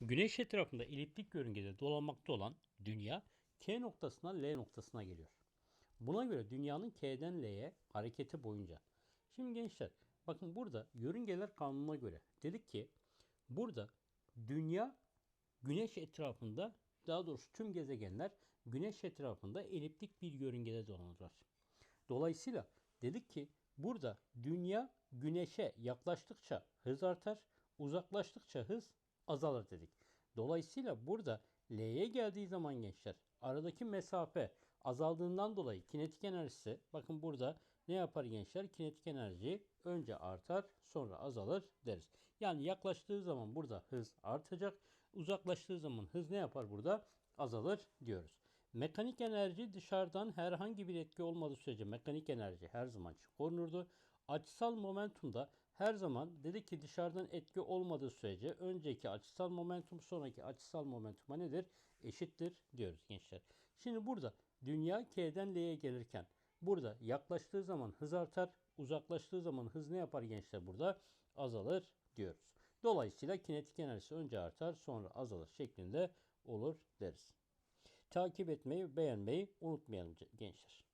Güneş etrafında eliptik yörüngede dolanmakta olan dünya K noktasından L noktasına geliyor. Buna göre dünyanın K'den L'ye hareketi boyunca. Şimdi gençler bakın burada yörüngeler kanununa göre dedik ki burada dünya güneş etrafında daha doğrusu tüm gezegenler güneş etrafında eliptik bir yörüngede dolanırlar. Dolayısıyla dedik ki burada dünya güneşe yaklaştıkça hız artar, uzaklaştıkça hız azalır dedik. Dolayısıyla burada L'ye geldiği zaman gençler aradaki mesafe azaldığından dolayı kinetik enerjisi bakın burada ne yapar gençler? Kinetik enerji önce artar sonra azalır deriz. Yani yaklaştığı zaman burada hız artacak. Uzaklaştığı zaman hız ne yapar burada? Azalır diyoruz. Mekanik enerji dışarıdan herhangi bir etki olmadığı sürece mekanik enerji her zaman korunurdu. Açısal momentumda her zaman dedi ki dışarıdan etki olmadığı sürece önceki açısal momentum sonraki açısal momentuma nedir? Eşittir diyoruz gençler. Şimdi burada dünya K'den L'ye gelirken burada yaklaştığı zaman hız artar, uzaklaştığı zaman hız ne yapar gençler burada? Azalır diyoruz. Dolayısıyla kinetik enerjisi önce artar sonra azalır şeklinde olur deriz. Takip etmeyi, beğenmeyi unutmayalım gençler.